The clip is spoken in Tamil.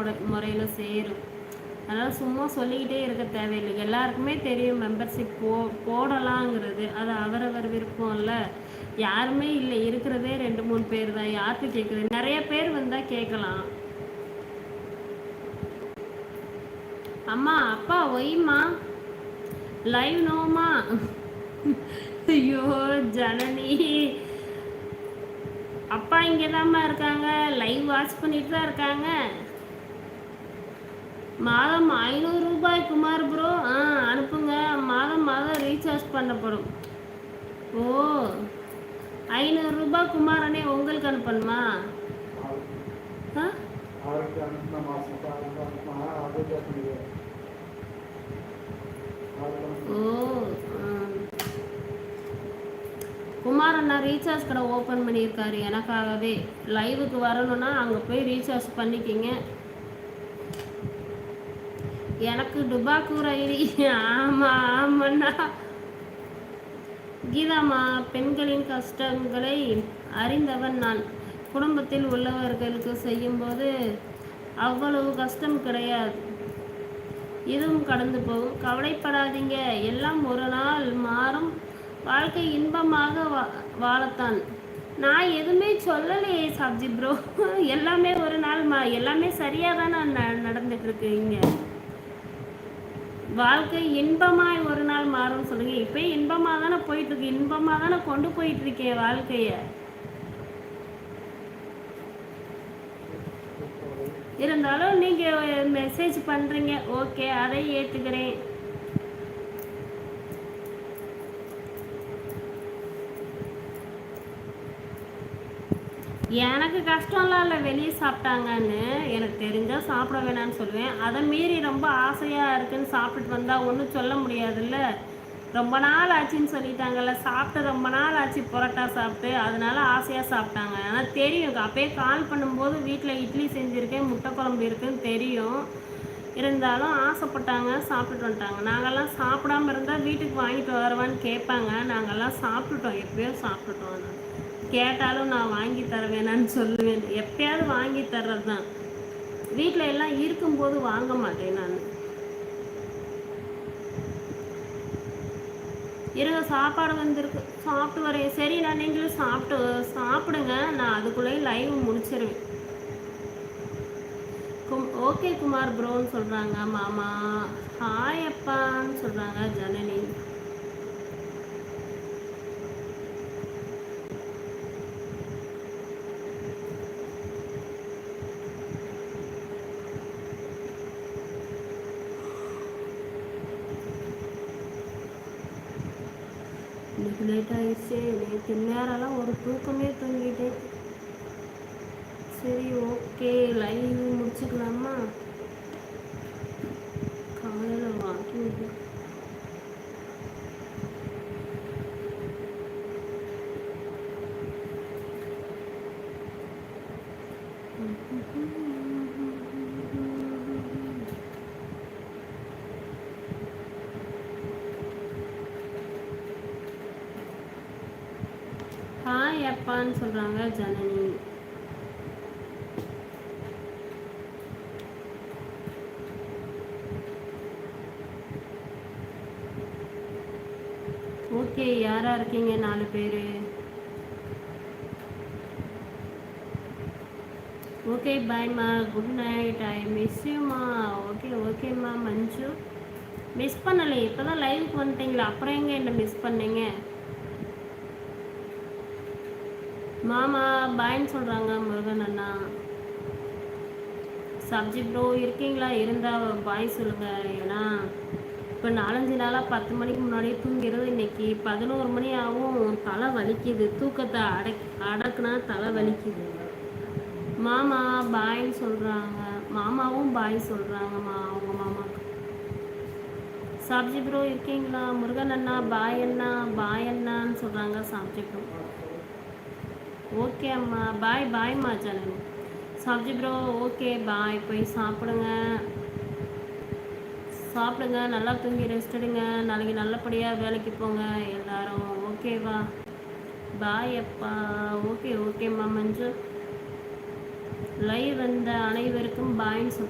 முறை முறையில் சேரும். அதனால் சும்மா சொல்லிக்கிட்டே இருக்க தேவையில்லை. எல்லாருக்குமே தெரியும் மெம்பர்ஷிப் போ போடலாங்கிறது. அது அவரவர் விருப்பம்ல. யாருமே இல்லை. இருக்கிறதே ரெண்டு மூணு பேர் தான். யாருக்கு கேட்குறது? நிறைய பேர் வந்தால் கேட்கலாம். அம்மா அப்பா ஒய்மா லைவ் நோமா ஐயோ ஜனனி. அப்பா இங்கே இருக்காங்க. லைவ் வாட்ச் பண்ணிட்டு தான் இருக்காங்க. மாதம் ஐநூறு ரூபாய் குமார் ப்ரோ ஆ அனுப்புங்க. மாதம் மாதம் ரீசார்ஜ் பண்ணப்படும். ஓ ஐநூறு ரூபாய் குமாரனே உங்களுக்கு அனுப்பணுமா? ஆ? ஓ குமார் அண்ணா ரீசார்ஜ் கடை ஓப்பன் பண்ணியிருக்காரு. எனக்காகவே. லைவுக்கு வரணும்னா அங்கே போய் ரீசார்ஜ் பண்ணிக்கிங்க. எனக்கு டுபாக்கூர் ஐடி. ஆமாம் ஆமாண்ணா. கீதாமா பெண்களின் கஷ்டங்களை அறிந்தவன் நான். குடும்பத்தில் உள்ளவர்களுக்கு செய்யும்போது அவ்வளவு கஷ்டம் கிடையாது. இதுவும் கடந்து போகும். கவலைப்படாதீங்க. எல்லாம் ஒரு நாள் மாறும். வாழ்க்கை இன்பமாக வா வாழத்தான். நான் எதுவுமே சொல்லலையே சாப்ஜி ப்ரோ எல்லாமே ஒரு நாள் மா எல்லாமே சரியாக தான் நான் நடந்துட்டுருக்கு இங்கே. வாழ்க்கை இன்பமாய் ஒரு நாள் மாறும் சொல்லுங்க. இப்போ இன்பமாக தானே போயிட்டு இருக்கு இன்பமாக தானே கொண்டு போயிட்டு வாழ்க்கையை. வாழ்க்கைய இருந்தாலும் நீங்க மெசேஜ் பண்றீங்க. ஓகே அதை ஏத்துக்கிறேன். எனக்கு கஷ்டம்லாம் இல்லை வெளியே சாப்பிட்டாங்கன்னு. எனக்கு தெரிஞ்சால் சாப்பிட வேணாம்னு சொல்லுவேன். அதை மீறி ரொம்ப ஆசையாக இருக்குன்னு சாப்பிட்டுட்டு வந்தால் ஒன்றும் சொல்ல முடியாதுல்ல. ரொம்ப நாள் ஆச்சுன்னு சொல்லிட்டாங்கல்ல. சாப்பிட்டு ரொம்ப நாள் ஆச்சு புரோட்டா சாப்பிட்டு. அதனால ஆசையாக சாப்பிட்டாங்க. ஆனால் தெரியும். அப்பயே கால் பண்ணும்போது வீட்டில் இட்லி செஞ்சுருக்கேன் முட்டை குழம்பு இருக்குன்னு தெரியும். இருந்தாலும் ஆசைப்பட்டாங்க சாப்பிட்டுட்டு வந்துட்டாங்க. நாங்கள்லாம் சாப்பிடாம இருந்தால் வீட்டுக்கு வாங்கிட்டு வரவான்னு கேட்பாங்க. நாங்கள்லாம் சாப்பிட்டுட்டோம். எப்பயோ சாப்பிட்டுட்டோம். கேட்டாலும் நான் வாங்கி தருவேனான்னு சொல்லுவேன். எப்பயாவது வாங்கி தர்றது தான் வீட்டில் எல்லாம் இருக்கும்போது வாங்க மாட்டேன் நான். இருங்க சாப்பாடு வந்திருக்கு. சாப்பிட்டு வரேன். சரி நான் நீங்களும் சாப்பிட்டு சாப்பிடுங்க. நான் அதுக்குள்ளேயும் லைவ் முடிச்சிருவேன். கும் ஓகே குமார் ப்ரோன்னு சொல்கிறாங்க மாமா ஹாய் அப்பான்னு சொல்கிறாங்க ஜனனி. லேட் ஆகிடுச்சு நேற்று நேரம்லாம் ஒரு தூக்கமே தூங்கிட்டேன் சரி ஓகே லைவ் முடிச்சுக்கலாமா? காலையில் வாக்கிங் ஹாய் அப்பான்னு சொல்கிறாங்க ஜனனி. ஓகே யாரா இருக்கீங்க? நாலு பேர். ஓகே பாய்மா குட் நைட் ஐ மிஸ் யூமா ஓகே ஓகேம்மா மஞ்சு மிஸ் பண்ணலை இப்போ தான் லைவுக்கு வந்துட்டீங்களா. அப்புறம் எங்கே என்ன மிஸ் பண்ணீங்க? மாமா பாயின்னு சொல்கிறாங்க முருகன் அண்ணா. சப்ஜி ப்ரோ இருக்கீங்களா? இருந்தால் பாய் சொல்லுங்கள் ஏன்னா இப்போ நாலஞ்சு நாளாக பத்து மணிக்கு முன்னாடியே தூங்கிறது இன்னைக்கு பதினோரு மணி ஆகும். தலை வலிக்குது. தூக்கத்தை அடக் அடக்குனா தலை வலிக்குது. மாமா பாய்ன்னு சொல்கிறாங்க மாமாவும் பாய் சொல்கிறாங்கம்மா அவங்க மாமா சப்ஜி ப்ரோ இருக்கீங்களா? முருகன் அண்ணா பாய் அண்ணா பாய் அண்ணான்னு சொல்கிறாங்க சப்ஜி ப்ரோ ஓகே அம்மா. பாய் பாய்மா ஜனனி. சப்ஜி ப்ரோ ஓகே பாய் போய் சாப்பிடுங்க. சாப்பிடுங்க. நல்லா தூங்கி ரெஸ்ட் எடுங்க. நாளைக்கு நல்லபடியாக வேலைக்கு போங்க. எல்லாரும் ஓகேவா பாய் அப்பா. ஓகே ஓகேம்மா மஞ்சு. லைவ் வந்த அனைவருக்கும் பாய்ன்னு சொல்